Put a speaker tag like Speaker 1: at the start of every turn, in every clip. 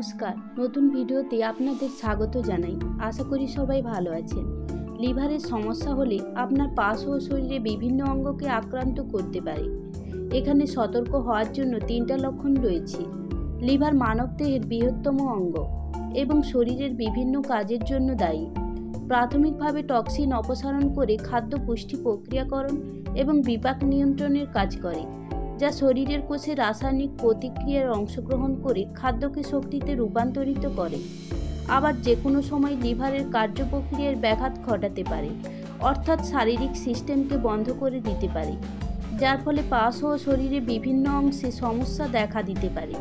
Speaker 1: নমস্কার। নতুন ভিডিওতে আপনাদের স্বাগত জানাই। আশা করি সবাই ভালো আছেন। লিভারের সমস্যা হলে আপনার পাশ ও শরীরে বিভিন্ন অঙ্গকে আক্রান্ত করতে পারে। এখানে সতর্ক হওয়ার জন্য তিনটা লক্ষণ রয়েছে। লিভার মানবদেহের বৃহত্তম অঙ্গ এবং শরীরের বিভিন্ন কাজের জন্য দায়ী। প্রাথমিকভাবে টক্সিন অপসারণ করে খাদ্য পুষ্টি প্রক্রিয়াকরণ এবং বিপাক নিয়ন্ত্রণের কাজ করে। যা শরীরের কোষে রাসায়নিক প্রতিক্রিয়ার অংশগ্রহণ করে খাদ্যকে শক্তিতে রূপান্তরিত করে। আবার যে কোনো সময় লিভারের কার্যপ্রক্রিয়ার ব্যাঘাত ঘটাতে পারে, অর্থাৎ শারীরিক সিস্টেমকে বন্ধ করে দিতে পারে, যার ফলে ও শরীরে বিভিন্ন অংশে সমস্যা দেখা দিতে পারে।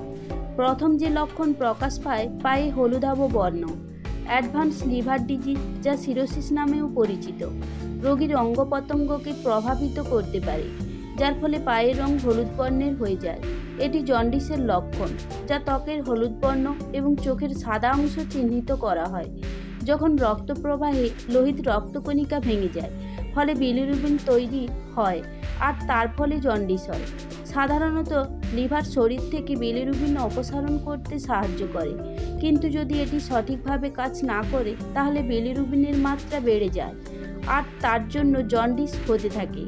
Speaker 1: প্রথম যে লক্ষণ প্রকাশ পায় পায়ে হলুদাভ বর্ণ অ্যাডভান্স লিভার ডিজিজ, যা সিরোসিস নামেও পরিচিত। রোগীর অঙ্গ প্রভাবিত করতে পারে। যার ফলে পায়ের রং হলুদ বর্ণের হয়ে যায়। এটি জন্ডিসের লক্ষণ, যা ত্বকের হলুদ বর্ণ এবং চোখের সাদা অংশ চিহ্নিত করা হয়। যখন রক্ত প্রবাহে লোহিত রক্তকণিকা ভেঙে যায়, ফলে বিলিরুবিন তৈরি হয় আর তার ফলে জন্ডিস হয়। সাধারণত লিভার শরীর থেকে বিলিরুবিন অপসারণ করতে সাহায্য করে। কিন্তু যদি এটি সঠিকভাবে কাজ না করে, তাহলে বিলিরুবিনের মাত্রা বেড়ে যায় আর তার জন্য জন্ডিস হতে থাকে।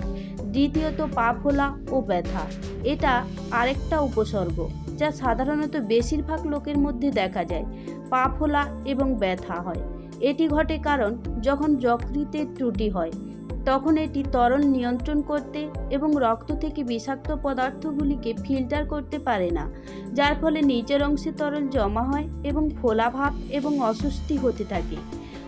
Speaker 1: দ্বিতীয়ত পা ফোলা ও ব্যথা। এটা আরেকটা উপসর্গ, যা সাধারণত বেশিরভাগ লোকের মধ্যে দেখা যায়। পা ফোলা এবং ব্যথা হয়। এটি ঘটে কারণ যখন যকৃতের ত্রুটি হয়, তখন এটি তরল নিয়ন্ত্রণ করতে এবং রক্ত থেকে বিষাক্ত পদার্থগুলিকে ফিল্টার করতে পারে না, যার ফলে নিচের অংশে তরল জমা হয় এবং ফোলাভাব এবং অস্বস্তি হতে থাকে।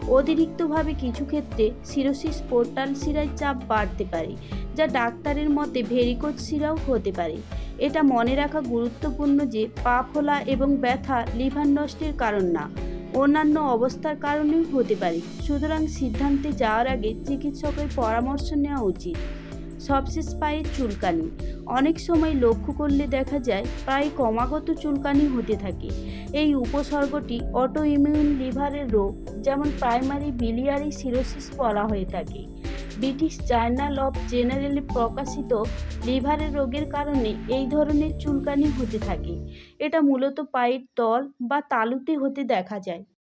Speaker 1: অতিরিক্তভাবে কিছু ক্ষেত্রে সিরোসিস পোর্টাল শিরায় চাপ বাড়তে পারে, যা ডাক্তারের মতে ভেরিকোজ শিরাও হতে পারে। এটা মনে রাখা গুরুত্বপূর্ণ যে পা ফোলা এবং ব্যথা লিভার নষ্টের কারণ না, অন্যান্য অবস্থার কারণেও হতে পারে। সুতরাং সিদ্ধান্তে যাওয়ার আগে চিকিৎসকের পরামর্শ নেওয়া উচিত। সবশেষ পায়ের চুলকানি। অনেক সময় লক্ষ্য করলে দেখা যায় প্রায় ক্রমাগত চুলকানি হতে থাকে। এই উপসর্গটি অটো ইমিউন লিভারের রোগ, যেমন প্রাইমারি বিলিয়ারি সিরোসিস বলা হয়ে থাকে। ব্রিটিশ জার্নাল অফ জেনারেলে প্রকাশিত লিভারের রোগের কারণে এই ধরনের চুলকানি হতে থাকে। এটা মূলত পায়ের তল বা তালুতে হতে দেখা যায়।